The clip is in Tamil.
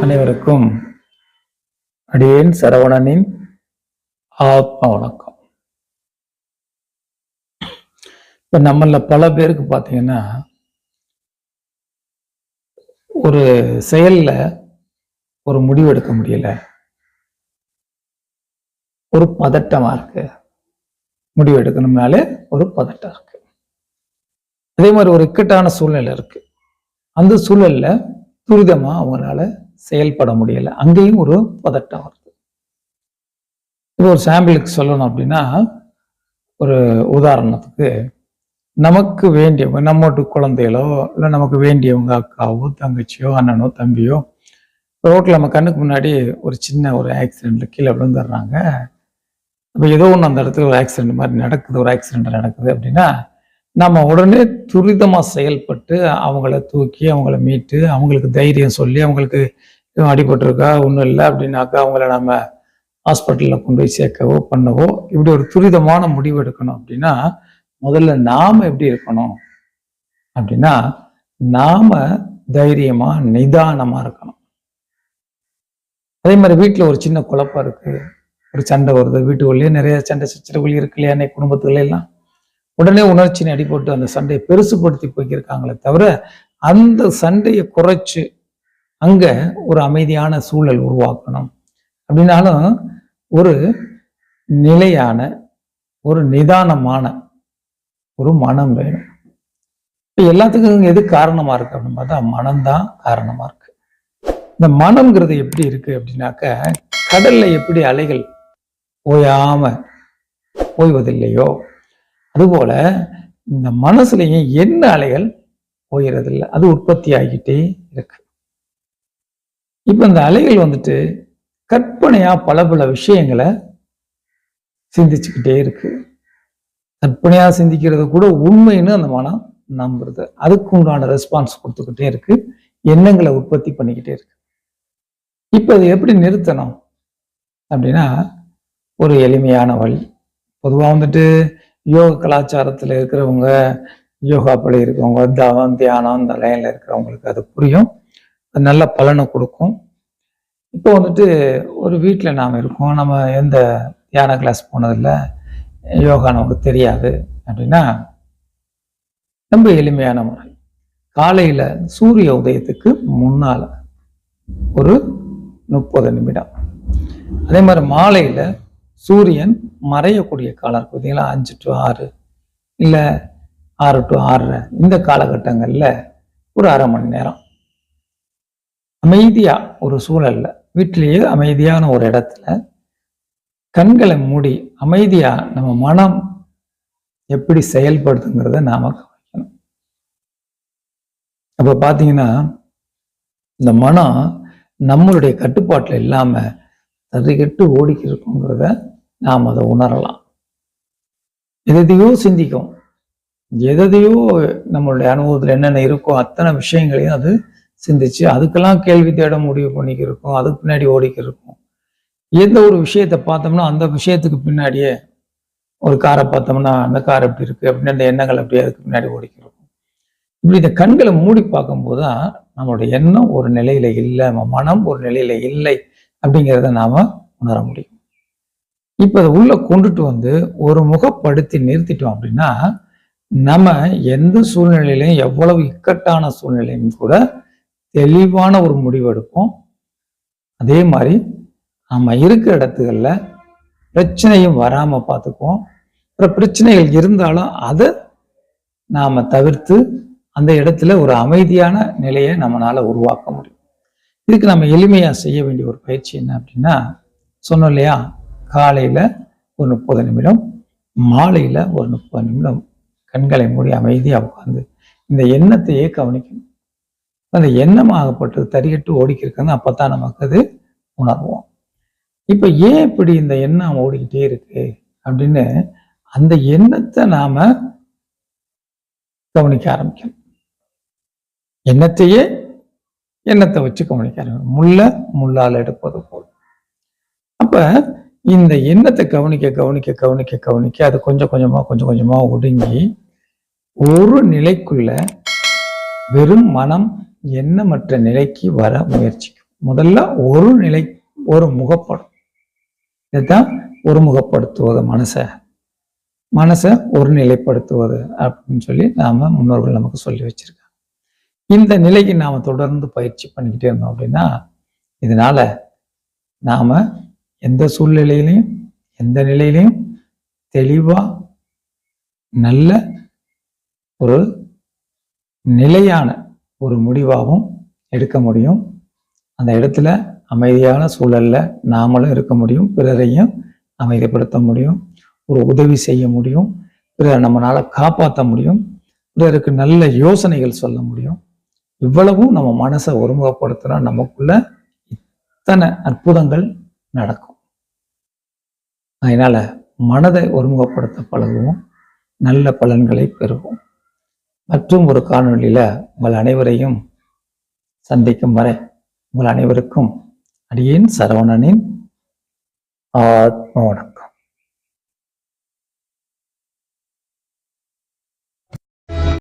அனைவருக்கும் அடியேன் சரவணனின் ஆத்ம வணக்கம். இப்ப நம்மள பல பேருக்கு பார்த்தீங்கன்னா ஒரு செயல்ல ஒரு முடிவு எடுக்க முடியல. ஒரு பதட்டமா இருக்கு. முடிவு எடுக்கணும்னாலே ஒரு பதட்டம் இருக்கு. அதே மாதிரி ஒரு இக்கட்டான சூழ்நிலை இருக்கு. அந்த சூழல்ல துரிதமா அவங்களால செயல்பட முடியல. அங்கேயும் ஒரு பதட்டம் வருது. இப்போ ஒரு சாம்பிளுக்கு சொல்லணும் அப்படின்னா ஒரு உதாரணத்துக்கு நமக்கு வேண்டியவங்க நம்மோட்டு குழந்தைகளோ இல்லை நமக்கு வேண்டியவங்க அக்காவோ தங்கச்சியோ அண்ணனோ தம்பியோ ரோட்டில் நம்ம கண்ணுக்கு முன்னாடி ஒரு சின்ன ஒரு ஆக்சிடென்ட்ல கீழே விழுந்துடுறாங்க. இப்போ ஏதோ ஒன்று அந்த இடத்துல ஒரு ஆக்சிடென்ட் மாதிரி நடக்குது ஒரு ஆக்சிடென்ட் நடக்குது அப்படின்னா நம்ம உடனே துரிதமாக செயல்பட்டு அவங்கள தூக்கி அவங்கள மீட்டு அவங்களுக்கு தைரியம் சொல்லி அவங்களுக்கு எதுவும் அடிபட்டிருக்கா ஒன்றும் இல்லை அப்படின்னாக்கா அவங்கள நம்ம ஹாஸ்பிட்டலில் கொண்டு போய் சேர்க்கவோ பண்ணவோ இப்படி ஒரு துரிதமான முடிவு எடுக்கணும் அப்படின்னா முதல்ல நாம எப்படி இருக்கணும்? அப்படின்னா நாம தைரியமா நிதானமா இருக்கணும். அதே மாதிரி வீட்டில் ஒரு சின்ன குழப்பம் இருக்கு. ஒரு சண்டை வருது. வீட்டுக்குள்ளேயே நிறைய சண்டை சச்சரவுகள் இருக்கு இல்லையா? அன்னைக்கு எல்லாம் உடனே உணர்ச்சியின் அடிபட்டு அந்த சண்டையை பெருசுபடுத்தி போய்க்கிருக்காங்களே தவிர அந்த சண்டையை குறைச்சு அங்க ஒரு அமைதியான சூழல் உருவாக்கணும் அப்படின்னாலும் ஒரு நிலையான ஒரு நிதானமான ஒரு மனம் வேணும். இப்ப எல்லாத்துக்கும் எது காரணமா இருக்கு அப்படின்னு பார்த்தா மனம்தான் காரணமா இருக்கு. இந்த மனம்ங்கிறது எப்படி இருக்கு அப்படின்னாக்க கடல்ல எப்படி அலைகள் ஓயாம ஓய்வதில்லையோ அதுபோல இந்த மனசுலையும் என்ன அலைகள் போயிறதில்லை. அது உற்பத்தி ஆகிட்டே இருக்கு. இப்ப இந்த அலைகள் வந்துட்டு கற்பனையா பல பல விஷயங்களை சிந்திச்சுக்கிட்டே இருக்கு. கற்பனையா சிந்திக்கிறது கூட உண்மைன்னு அந்த மனம் நம்புறது. அதுக்கு உண்டான ரெஸ்பான்ஸ் கொடுத்துக்கிட்டே இருக்கு. எண்ணங்களை உற்பத்தி பண்ணிக்கிட்டே இருக்கு. இப்ப அதை எப்படி நிறுத்தணும்? அப்படின்னா ஒரு எளிமையான வழி. பொதுவாக வந்துட்டு யோக கலாச்சாரத்தில் இருக்கிறவங்க யோகா படி இருக்கிறவங்க தவம் தியானம் அந்த லைனில் இருக்கிறவங்களுக்கு அது புரியும். அது நல்ல பலனை கொடுக்கும். இப்போ வந்துட்டு ஒரு வீட்டில் நாம் இருக்கோம். நம்ம எந்த தியான கிளாஸ் போனதில்லை? யோகா நமக்கு தெரியாது அப்படின்னா ரொம்ப எளிமையான முறை. காலையில் சூரிய உதயத்துக்கு முன்னால் ஒரு முப்பது நிமிடம். அதே மாதிரி மாலையில் சூரியன் மறையக்கூடிய காலம் இருக்கு பார்த்தீங்களா? அஞ்சு டு ஆறு இல்லை ஆறு டு ஆறரை இந்த காலகட்டங்களில் ஒரு அரை மணி நேரம். அமைதியா ஒரு சூழல்ல வீட்டிலேயே அமைதியான ஒரு இடத்துல கண்களை மூடி அமைதியா நம்ம மனம் எப்படி செயல்படுதுங்கிறத நாம கவனிக்கணும். அப்ப பாத்தீங்கன்னா இந்த மனம் நம்மளுடைய கட்டுப்பாட்டுல இல்லாம தறிகட்டு ஓடிக்கிருக்குங்கிறத நாம் அதை உணரலாம். எதையோ சிந்திக்கும். எதையோ நம்மளுடைய அனுபவத்தில் என்னென்ன இருக்கோ அத்தனை விஷயங்களையும் அது சிந்திச்சு அதுக்கெல்லாம் கேள்வி தேட முடிவு பண்ணிக்க இருக்கும். அதுக்கு பின்னாடி ஓடிக்கி இருக்கும். எந்த ஒரு விஷயத்தை பார்த்தோம்னா அந்த விஷயத்துக்கு பின்னாடியே ஒரு காரை பார்த்தோம்னா அந்த கார் எப்படி இருக்கு அப்படின்னு அந்த எண்ணங்கள் அப்படியே அதுக்கு பின்னாடி ஓடிக்கிறோம் இப்படி இந்த கண்களை மூடி பார்க்கும்போது தான் நம்மளுடைய எண்ணம் ஒரு நிலையில இல்லை நம்ம மனம் ஒரு நிலையில இல்லை அப்படிங்கிறத நாம உணர முடியும். இப்போ அதை உள்ளே கொண்டுட்டு வந்து ஒரு முகப்படுத்தி நிறுத்திட்டோம் அப்படின்னா நம்ம எந்த சூழ்நிலையிலையும் எவ்வளவு இக்கட்டான சூழ்நிலையும் கூட தெளிவான ஒரு முடிவெடுப்போம் அதே மாதிரி நம்ம இருக்கிற இடத்துகளில் பிரச்சனையும் வராமல் பார்த்துக்குவோம். அப்புறம் பிரச்சனைகள் இருந்தாலும் அதை நாம் தவிர்த்து அந்த இடத்துல ஒரு அமைதியான நிலையை நம்மளால் உருவாக்க முடியும். இதுக்கு நம்ம எளிமையாக செய்ய வேண்டிய ஒரு பயிற்சி என்ன அப்படின்னா சொன்னோம் இல்லையா? காலையில ஒரு முப்பது நிமிடம் மாலையில ஒரு முப்பது நிமிடம் கண்களை மூடி அமைதியா உட்காந்து இந்த எண்ணத்தையே கவனிக்கணும். அந்த எண்ணமாகப்பட்டது தறிகட்டு ஓடிக்கிருக்குன்னு அப்பதான் நமக்கு அது உணர்வோம். இப்ப ஏன் இப்படி இந்த எண்ணம் ஓடிக்கிட்டே இருக்கு அப்படின்னு அந்த எண்ணத்தை நாம கவனிக்க ஆரம்பிக்கணும். எண்ணத்தையே எண்ணத்தை வச்சு கவனிக்க ஆரம்பிக்கணும். முள்ள முள்ளால் எடுப்பது போல். அப்ப இந்த எண்ணத்தை கவனிக்க கவனிக்க கவனிக்க கவனிக்க அது கொஞ்சம் கொஞ்சமா கொஞ்சம் கொஞ்சமா ஒடுங்கி ஒரு நிலைக்குள்ள வெறும் மனம் எண்ணமற்ற நிலைக்கு வர முயற்சிக்கும். முதல்ல ஒரு நிலை ஒரு முகப்படும். இதுதான் ஒருமுகப்படுத்துவது மனசை. மனசை ஒரு நிலைப்படுத்துவது அப்படின்னு சொல்லி நாம முன்னோர்கள் நமக்கு சொல்லி வச்சிருக்காங்க. இந்த நிலைக்கு நாம தொடர்ந்து பயிற்சி பண்ணிக்கிட்டே இருந்தோம் அப்படின்னா இதனால நாம எந்த சூழ்நிலையிலையும் எந்த நிலையிலையும் தெளிவா நல்ல ஒரு நிலையான ஒரு முடிவாகவும் எடுக்க முடியும். அந்த இடத்துல அமைதியான சூழல்ல நாமளும் இருக்க முடியும் பிறரையும் அமைதிப்படுத்த முடியும் ஒரு உதவி செய்ய முடியும் பிறரை நம்மளால காப்பாற்ற முடியும் பிறருக்கு நல்ல யோசனைகள் சொல்ல முடியும். இவ்வளவும் நம்ம மனசை ஒருமுகப்படுத்தினா நமக்குள்ள இத்தனை அற்புதங்கள் நடக்கும். அதனால் மனதை ஒருமுகப்படுத்த பழகுவோம் நல்ல பலன்களை பெறுவோம். மற்றும் ஒரு காணொலியில் உங்கள் அனைவரையும் சந்திக்கும் வரை உங்கள் அனைவருக்கும் அடியேன் சரவணனின் ஆத்ம வணக்கம்.